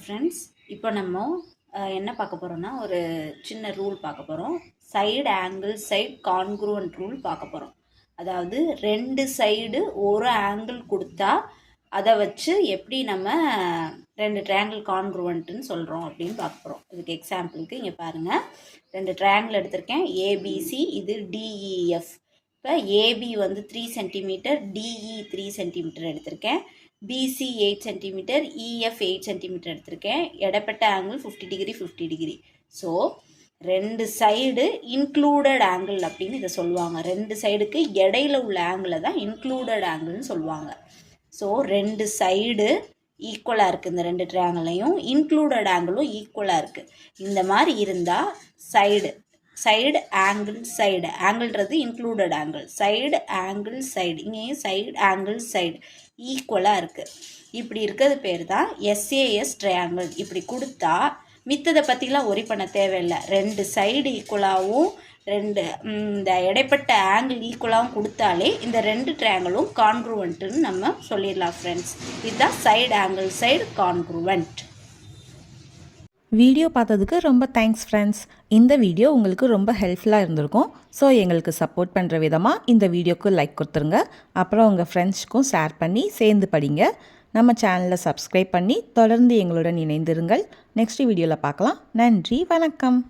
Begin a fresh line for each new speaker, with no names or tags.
Friends இப்போ நம்ம என்ன பார்க்க போகிறோம்னா ஒரு சின்ன ரூல் பார்க்க போகிறோம் side angle side congruent rule பார்க்க போகிறோம் அதாவது ரெண்டு சைடு ஒரு ஆங்கிள் கொடுத்தா அதை வச்சு எப்படி நம்ம ரெண்டு ட்ரையாங்கிள் கான்க்ரூவன்ட்டுன்னு சொல்கிறோம் அப்படின்னு பார்க்க போகிறோம் இதுக்கு எக்ஸாம்பிளுக்கு இங்கே பாருங்கள் ரெண்டு ட்ரையாங்கிள் எடுத்திருக்கேன். ஏபிசி இது டிஇஎஃப் இப்போ ஏபி வந்து three centimetre D E three centimetre எடுத்திருக்கேன். B C eight centimetre E F eight centimetre எடுத்திருக்கேன். இடப்பட்ட angle fifty degree fifty degree so ரெண்டு சைடு இன்க்ளூடட் ஆங்கிள் அப்படின்னு இதை சொல்லுவாங்க. ரெண்டு சைடுக்கு இடையில உள்ள ஆங்கிளை தான் இன்க்ளூடட் ஆங்கிள்னு சொல்லுவாங்க. ஸோ ரெண்டு சைடு ஈக்குவலாக இருக்குது இந்த ரெண்டு ட்ரையாங்கிளையும் இன்க்ளூடட் ஆங்கிளும் ஈக்குவலாக இருக்குது இந்த மாதிரி இருந்தால் side side angle side ஆங்கிள்ன்றது included angle side angle side இங்கேயும் சைடு ஆங்கிள் சைடு ஈக்குவலாக இருக்குது இப்படி இருக்கிறது பேர் தான் எஸ்ஏஎஸ் ட்ரையாங்கிள் இப்படி கொடுத்தா மித்ததை பற்றிலாம் ஒரி பண்ண தேவையில்லை. ரெண்டு சைடு ஈக்குவலாகவும் ரெண்டு இந்த இடைப்பட்ட ஆங்கிள் ஈக்குவலாகவும் கொடுத்தாலே இந்த ரெண்டு ட்ரையாங்கிளும் கான்க்ரூவன்ட்டுன்னு நம்ம சொல்லிடலாம் ஃப்ரெண்ட்ஸ் இதுதான் side angle side congruent
video பார்த்ததுக்கு ரொம்ப தேங்க்ஸ் ஃப்ரெண்ட்ஸ் இந்த வீடியோ உங்களுக்கு ரொம்ப ஹெல்ப்ஃபுல்லாக இருந்திருக்கும். ஸோ எங்களுக்கு சப்போர்ட் பண்ணுற விதமாக இந்த வீடியோக்கு லைக் கொடுத்துருங்க. அப்புறம் உங்கள் ஃப்ரெண்ட்ஸ்க்கும் ஷேர் பண்ணி சேர்ந்து படிங்க. நம்ம சேனலை சப்ஸ்கிரைப் பண்ணி தொடர்ந்து எங்களுடன் இணைந்திருங்கள். நெக்ஸ்ட் வீடியோவில் பார்க்கலாம். நன்றி வணக்கம்.